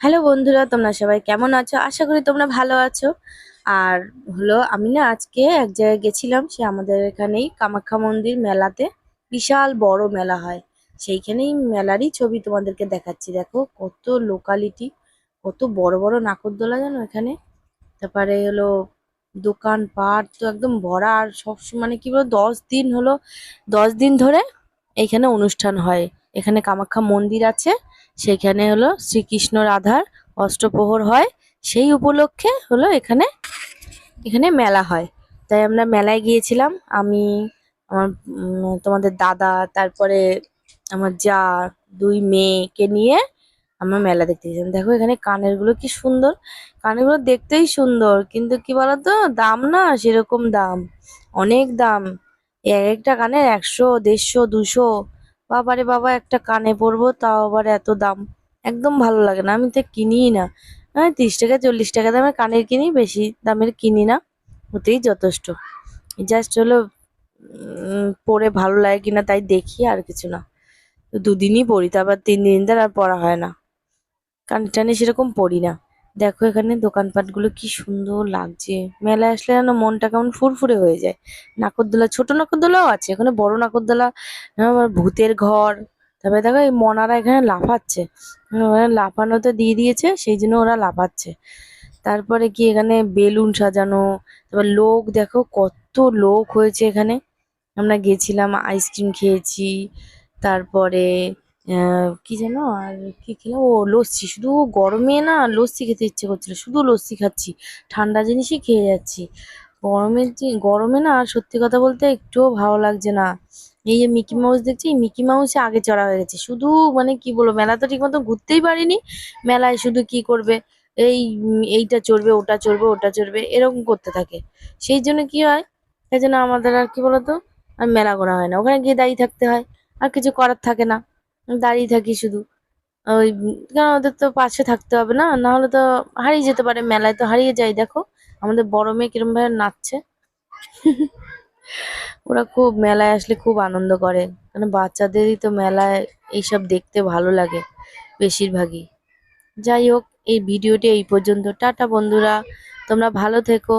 Hello বন্ধুরা, তোমরা সবাই কেমন আছো? আশা করি তোমরা ভালো আছো। আর হলো, আমি না আজকে এক জায়গায় গেছিলাম, সে আমাদের এখানেই কামাখ্যা মন্দির মেলাতে। বিশাল বড় মেলা হয়। সেইখানেই মেলারই ছবি তোমাদেরকে দেখাচ্ছি। দেখো, কত লোকালিটি কত বড় বড় নাকরদোলা জানো এখানে? তারপরে হলো দোকান পাট তো একদম ভরা। আর সব মানে কি বলো, দশ দিন হলো, দশ দিন ধরে এখানে অনুষ্ঠান হয়। এখানে কামাখ্যা মন্দির আছে। সেখানে হলো শ্রীকৃষ্ণ রাধার অষ্টপ্রহর হয়। সেই উপলক্ষে হলো এখানে এখানে মেলা হয়। তাই আমরা মেলায় গিয়েছিলাম। আমি, আমার তোমাদের দাদা, তারপরে আমার যা দুই মেয়েকে নিয়ে আমরা মেলা দেখতে গেছিলাম দেখো এখানে কানেরগুলো কি সুন্দর। কানেরগুলো দেখতেই সুন্দর, কিন্তু কি বলতো, দাম না সেরকম দাম, অনেক দাম। এক একটা কানের একশো, দেড়শো, দুশো বাবারে বাবা, একটা কানে পরবো, তাও আবার এত দাম। একদম ভালো লাগে না, আমি তো কিনিই না। আমি তিরিশ টাকা, চল্লিশ টাকা দামের কানের কিনি, বেশি দামের কিনি না, ওতেই যথেষ্ট। জাস্ট হলো পরে ভালো লাগে কিনা তাই দেখি, আর কিছু না। দুদিনই পরি, তারপর তিন দিন ধরে আর পড়া হয় না। কানে টানে সেরকম পরি না। দেখো এখানে দোকানপাটগুলো কি সুন্দর লাগছে। মেলায় আসলে যেন মনটা কেমন ফুরফুরে হয়ে যায়। নাগরদোলা ছোট নাগরদোলাও আছে, এখানে বড় নাগরদোলা আবার ভূতের ঘর। তারপরে দেখো এই মনারা এখানে লাফাচ্ছে। লাফানোতে দিয়ে দিয়েছে, সেই জন্য ওরা লাফাচ্ছে। তারপরে কি এখানে বেলুন সাজানো, তারপর লোক, দেখো কত লোক হয়েছে এখানে। আমরা গেছিলাম, আইসক্রিম খেয়েছি। তারপরে কি যেন আর কি খেলাম ও লস্যি। শুধু গরমে না, লস্যি খেতে ইচ্ছে করছিল। শুধু লস্যি খাচ্ছি। ঠান্ডা জিনিসই খেয়ে যাচ্ছি। গরমের যে, গরমে না সত্যি কথা বলতে একটুও ভালো লাগছে না। এই যে মিকি মাউস দেখছি মিকি মাউসে আগে চড়া হয়ে গেছে। শুধু মানে কি বলব, মেলা তো ঠিক মতো ঘুরতেই পারিনি। মেলায় শুধু কি করবে? এই এইটা চড়বে, ওটা চড়বে ওটা চড়বে, এরকম করতে থাকে। সেই জন্য কি হয়? সেই জন্য আমাদের আর কি বলতো? আর মেলা করা হয় না। ওখানে গিয়ে দাঁড়িয়ে থাকতে হয়। আর কিছু করার থাকে না। দাঁড়িয়ে থাকি শুধু। ওই কারণ ওদের তো পাশে থাকতে হবে না না হলে তো হারিয়ে যেতে পারে মেলায় তো হারিয়ে যায়, দেখো। আমাদের বড় মেয়ে কিরম ভাবে নাচছে। ওরা খুব মেলায় আসলে খুব আনন্দ করে। মানে বাচ্চাদেরই তো মেলায় এইসব দেখতে ভালো লাগে বেশিরভাগই। যাই হোক, এই ভিডিওটি এই পর্যন্ত। টাটা বন্ধুরা, তোমরা ভালো থেকো।